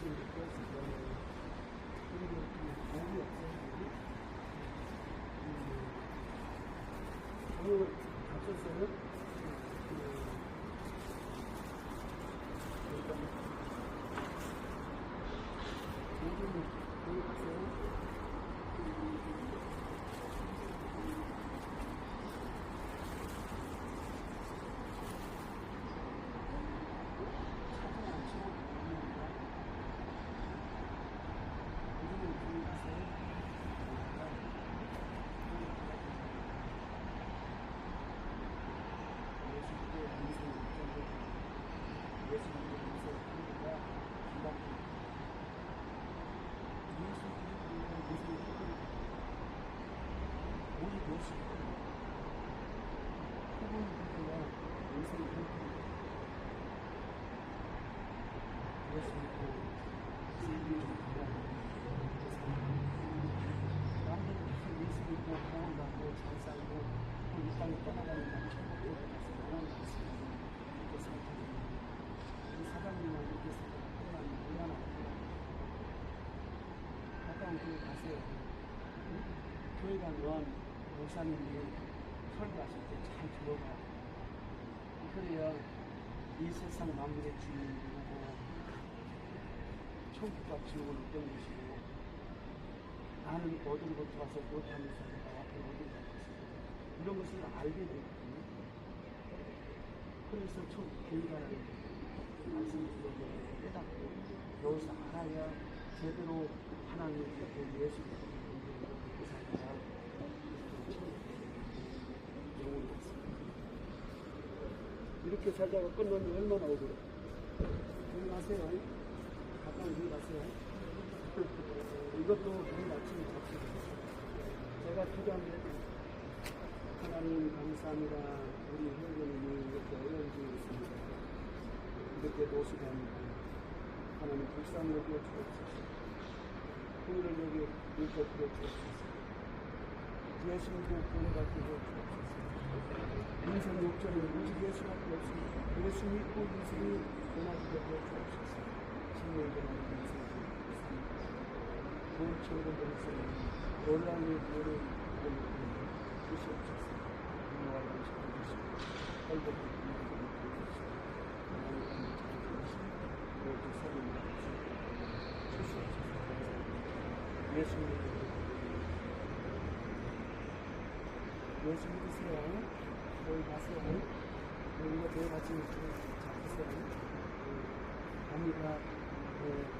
그리고 그 앞서서는 그, 모든 교육생 사진 안 치고 있습니다. 요즘은 교육생 예수님의 인생 역전을 예수님의 인생 하루가 금방 예수님의 인생 역전을 오직 예수님 후보님들과 인생 역전을 예수님과 세계를 남들 무슨 예수 믿고 구원받고 잘 살고 이 땅에 떠나가는 날 천국에 가서 영원히 있습니다. 이렇게 생각합니다. 우리 사장님은 이렇게 생각하면 얼마나 가까운 교회 가세요. 응? 교회 가면 목사님이 설교하실 때 잘 들어가. 그래야 이 세상 만물의 주인이고 천국과 지옥을 얻겨주시고 나는 어디로부터 와서 못하면서 내가 앞에 어디로 가겠어 이런 것을 알게 되거든요. 그래서 저 교회라는 말씀드리고 깨닫고 여기서 알아야 제대로 하나님의 그 예수 그리스도의 살아야 영혼이. 이렇게 살다가 끝나면 얼마나 억울해. 여기 가세요. 가까운 여기 가세요. 이것도 내일 아침에 잡수고 제가 기도하면 하나님 감사합니다. 우리 회원님이 이렇게 어려운 중에 있습니다. 이렇게 노숙합니다. 하나님 불쌍히 여겨 주옵소서. 오늘 여기 일격해 주옵소서. 예수님도 구원받게 해 주옵소서. 인생 목적은 오직 예수밖에 없습니다. 예수 믿고 인생이 해 주옵소서. 신뢰를 하는 인생이 있습니다. 좋은 친구들 있으면 놀라운 일을 주시옵소서. 인도와 양식을 주시고 헐벗은 분들을 주시고 하나님 감사드리시고 모두 사랑을 주시옵소서. 예수님 예수 믿으 세요. 거기 가세요. 우리가 내일 아침에 잡으세요. 갑니다.